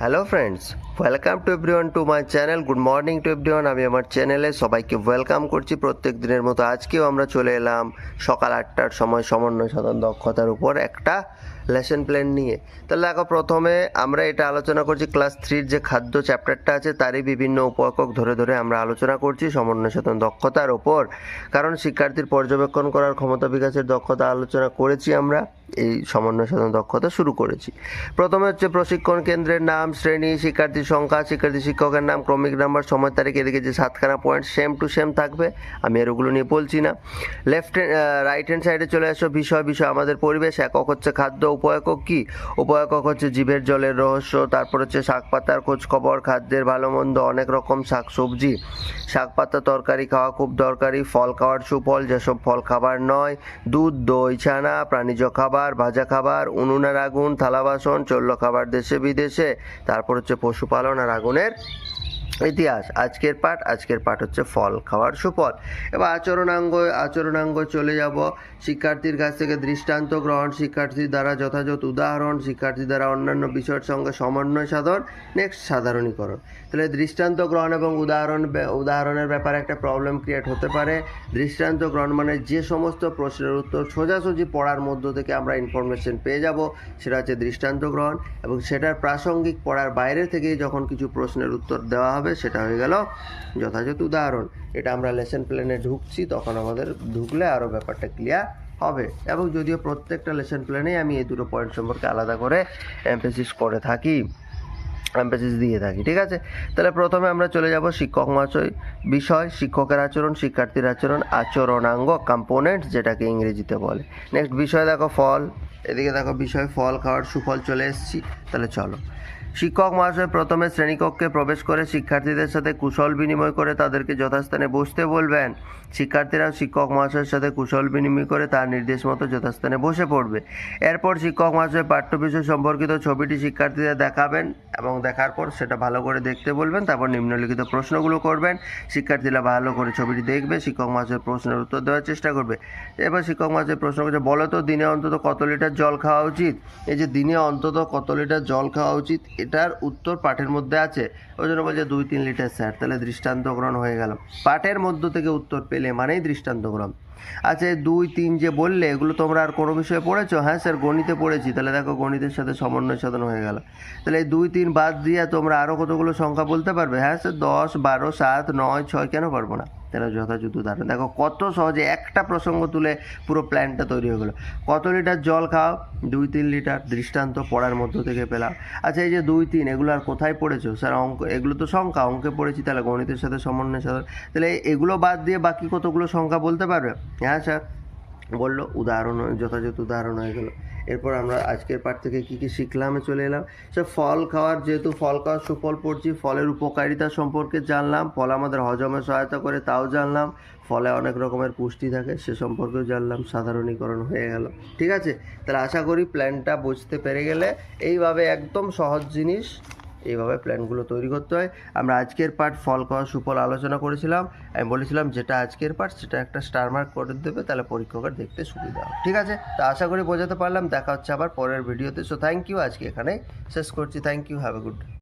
Hello friends welcome to everyone to my channel good morning to everyone আমি আমার চ্যানেলে সবাইকে ওয়েলকাম করছি প্রত্যেক দিনের মতো। আজকেও আমরা চলে এলাম সকাল আটটার সময় সমন্বয় সাধন দক্ষতার উপর একটা লেসন প্ল্যান নিয়ে। তাহলে দেখো, প্রথমে আমরা এটা আলোচনা করছি ক্লাস থ্রির যে খাদ্য চ্যাপ্টারটা আছে, তারই বিভিন্ন উপাকক ধরে ধরে আমরা আলোচনা করছি সমন্বয় সাধন দক্ষতার ওপর কারণ শিক্ষার্থীর পর্যবেক্ষণ করার ক্ষমতা বিকাশের দক্ষতা আলোচনা করেছি আমরা। এই সমন্বয় সাধন দক্ষতা শুরু করেছি। প্রথমে হচ্ছে প্রশিক্ষণ কেন্দ্রের নাম, শ্রেণি শিক্ষার্থীর সংখ্যা, শিক্ষার্থী শিক্ষকের নাম, ক্রমিক নাম্বার, সময় তারিখ, এদিকে যে সাতখানা পয়েন্ট সেম টু সেম থাকবে। আমি আর ওগুলো নিয়ে বলছি না। লেফট রাইট হ্যান্ড সাইডে চলে আসো, বিষয় বিষয় আমাদের পরিবেশ, একক হচ্ছে খাদ্য উপএকক কি? উপএকক হচ্ছে জীবের জলের রহস্য, তারপর হচ্ছে শাক পাতার খবর, খাদ্যের ভালো মন্দ, অনেক রকম শাক সবজি। শাক পাতা তরকারি খাওয়া খুব দরকারি, ফল খাওয়ার সুফল, যেসব ফল খাবার নয়, দুধ, দই, ছানা, প্রাণীজ খাবার ভাজা খাবার, উনুনের আগুন, থালা বাসন চলল খাবার দেশে বিদেশে তারপর হচ্ছে পশুপালন আর আগুনের ইতিহাস, আজকের পাঠ আজকের পাঠ হচ্ছে ফল খাওয়ার সুফল। এবার আচরণাঙ্গ আচরণাঙ্গ চলে যাব। শিক্ষার্থীর কাছ থেকে দৃষ্টান্ত গ্রহণ, শিক্ষার্থীর দ্বারা যথাযথ উদাহরণ, শিক্ষার্থীর দ্বারা অন্যান্য বিষয়ের সঙ্গে সমন্বয় সাধন নেক্সট সাধারণীকরণ। তাহলে দৃষ্টান্ত গ্রহণ এবং উদাহরণ উদাহরণের ব্যাপারে একটা প্রবলেম ক্রিয়েট হতে পারে। দৃষ্টান্ত গ্রহণ মানে যে সমস্ত প্রশ্নের উত্তর সোজাসুজি পড়ার মধ্য থেকে আমরা ইনফরমেশন পেয়ে যাব, সেটা হচ্ছে দৃষ্টান্ত গ্রহণ এবং সেটার প্রাসঙ্গিক পড়ার বাইরে থেকেই যখন কিছু প্রশ্নের উত্তর দেওয়া হবে সেটা হয়ে গেল যথাযথ উদাহরণ। এটা আমরা লেসন প্ল্যানে ঢুকছি, তখন আমাদের ঢুকলে আরও ব্যাপারটা ক্লিয়ার হবে। এবং যদিও প্রত্যেকটা লেসন প্ল্যানেই আমি এই দুটো পয়েন্ট সম্পর্কে আলাদা করে এমফেসিস করে থাকি এমফেসিস দিয়ে থাকি, ঠিক আছে? তাহলে প্রথমে আমরা চলে যাব শিক্ষক মহাশয় বিষয়, শিক্ষকের আচরণ, শিক্ষার্থীর আচরণ, আচরণাঙ্গ কম্পোনেন্ট যেটাকে ইংরেজিতে বলে। নেক্সট বিষয় দেখো, ফল। এদিকে দেখো, বিষয়, ফল খাওয়ার সুফল চলে এসেছি। তাহলে চলো। শিক্ষক মহাশয় প্রথমে শ্রেণীকক্ষে প্রবেশ করে শিক্ষার্থীদের সাথে কুশল বিনিময় করে তাদেরকে যথাস্থানে বসতে বলবেন। শিক্ষার্থীরা শিক্ষক মহাশয়ের সাথে কুশল বিনিময় করে তার নির্দেশ মতো যথাস্থানে বসে পড়বে। এরপর শিক্ষক মহাশয় পাঠ্য বিষয় সম্পর্কিত ছবিটি শিক্ষার্থীদের দেখাবেন এবং দেখার পর সেটা ভালো করে দেখতে বলবেন, তারপর নিম্নলিখিত প্রশ্নগুলো করবেন। শিক্ষার্থীরা ভালো করে ছবিটি দেখবে, শিক্ষক মহাশয় প্রশ্নের উত্তর দেওয়ার চেষ্টা করবে। এবার শিক্ষক মহাশয় প্রশ্ন করছে, বলো তো দিনে অন্তত কত লিটার জল খাওয়া উচিত? এই যে দিনে অন্তত কত লিটার জল খাওয়া উচিত এটার উত্তর পাঠের মধ্যে আছে। ওই জন্য বলছে দুই তিন লিটার, স্যার। তাহলে দৃষ্টান্ত গ্রহণ হয়ে গেল। পাঠের মধ্য থেকে উত্তর পেলে মানেই দৃষ্টান্ত গ্রহণ আচ্ছা দুই, তিন যে বললে, এগুলো তোমরা আর কোনো বিষয়ে পড়েছো? হ্যাঁ স্যার, গণিতে পড়েছি। তাহলে দেখো, গণিতের সাথে সমন্বয় সাধন হয়ে গেল। তাহলে এই দুই, তিন বাদ দিয়ে তোমরা আরও কতগুলো সংখ্যা বলতে পারবে? হ্যাঁ স্যার, দশ, বারো, সাত, নয়, ছয় কেন পারব না? তাহলে যথাযথ উদাহরণ দেখো, কত সহজে একটা প্রসঙ্গ তুলে পুরো প্ল্যানটা তৈরি হয়ে গেলো। কত লিটার জল খাও? দুই, তিন লিটার দৃষ্টান্ত পড়ার মধ্য থেকে পেলাম। আচ্ছা এই যে দুই, তিন, এগুলো আর কোথায় পড়েছো? স্যার, অঙ্ক, এগুলো তো সংখ্যা। অঙ্কে পড়েছি, তাহলে গণিতের সাথে সমন্বয় সাধন। তাহলে এগুলো বাদ দিয়ে বাকি কতগুলো সংখ্যা বলতে পারবে? হ্যাঁ স্যার। বলল, উদাহরণ, যথাযথ উদাহরণ হয়ে গেল। এরপর আমরা আজকের পাঠ থেকে কী কী শিখলাম চলে এলাম। সে ফল খাওয়ার যেহেতু, ফল খাওয়ার সুফল পড়ছি, ফলের উপকারিতা সম্পর্কে জানলাম, ফল আমাদের হজমে সহায়তা করে তাও জানলাম, ফলে অনেক রকমের পুষ্টি থাকে, সে সম্পর্কেও জানলাম, সাধারণীকরণ হয়ে গেল। ঠিক আছে? তাহলে আশা করি প্ল্যানটা বুঝতে পেরে গেলে এইভাবে একদম সহজ জিনিস এইভাবে প্ল্যানগুলো তৈরি করতে হয়। আমরা আজকের পার্ট ফল খাওয়া সুফল আলোচনা করেছিলাম। আমি বলেছিলাম যেটা আজকের পার্ট সেটা একটা স্টার মার্ক করে দেবে, তাহলে পরীক্ষকের দেখতে সুবিধা হবে। ঠিক আছে? তো আশা করি বোঝাতে পারলাম। দেখা হচ্ছে আবার পরের ভিডিওতে সো থ্যাংক ইউ আজকে এখানে শেষ করছি। Thank you have a good